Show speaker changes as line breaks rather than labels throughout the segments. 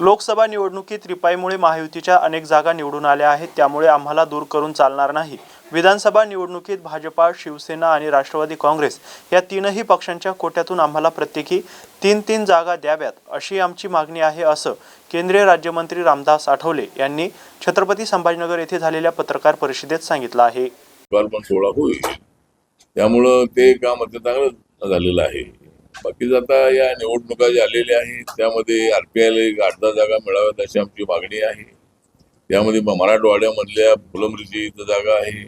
लोकसभा निवडणुकीत रिपाईमुळे महायुतीच्या अनेक जागा निवडून आल्या आहेत. त्यामुळे आम्हाला दूर करून चालणार नाही. विधानसभा निवडणुकीत भाजपा शिवसेना आणि राष्ट्रवादी काँग्रेस या तीनही पक्षांच्या कोट्यातून आम्हाला प्रत्येकी तीन तीन जागा द्याव्यात अशी आमची मागणी आहे असं केंद्रीय राज्यमंत्री रामदास आठवले यांनी छत्रपती संभाजीनगर येथे झालेल्या पत्रकार परिषदेत सांगितलं आहे.
सोहळा होईल. त्यामुळं ते काम अत्यंत चांगलं झालेलं आहे. बाकीच आता या निवडणुका ज्या आलेल्या आहेत त्यामध्ये आरपीआयला एक आठ दहा जागा मिळाव्यात अशी आमची मागणी आहे. त्यामध्ये मराठवाड्यामधल्या फुलंब्रीची इथं जागा आहे.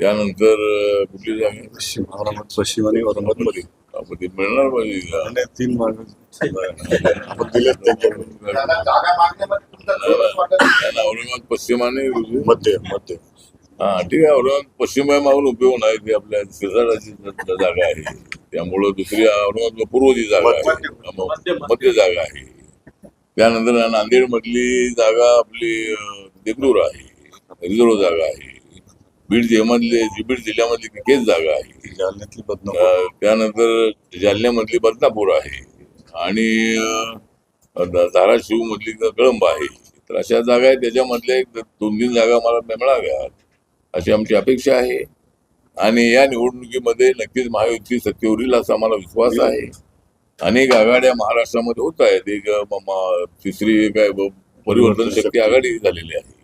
त्यानंतर कुठली जागा आहे?
पश्चिम औरंगाबाद पश्चिम आणि औरंगाबादमध्ये
आपण ते मिळणार पाहिजे
तीन मार्ग. आपण दिलेत त्यांच्याकडे.
त्यांना औरंगाबाद पश्चिम आणि
मध्य मध्य.
हा ठीक आहे औरंगाबाद पश्चिम आहे मागून उपयोग नाही ती आपल्या सिरसाडाची जागा आहे. त्यामुळं दुसरी औरंगाबाद पूर्वची जागा आहे. मध्य जागा आहे. त्यानंतर नांदेड मधली जागा आपली देगलूर आहे. रिझर्व जागा आहे. बीड जिल्ह्यामधली बीड जिल्ह्यामधली केस जागा आहे.
जालन्यातली बदनापूर.
अं, त्यानंतर जालन्यामधली बदनापूर आहे. आणि धाराशिव मधली कळंब आहे. तर अशा जागा आहेत. त्याच्यामधल्या एक दोन तीन जागा मला मिळाव्यात. अशी आमची अपेक्षा आहे. आणि या निवडणुकीमध्ये नक्कीच महायुती सत्तेवर येईल असा आम्हाला विश्वास आहे. अनेक आघाड्या महाराष्ट्रामध्ये होत आहेत. एक तिसरी काय परिवर्तन शक्ती. आघाडी झालेली आहे.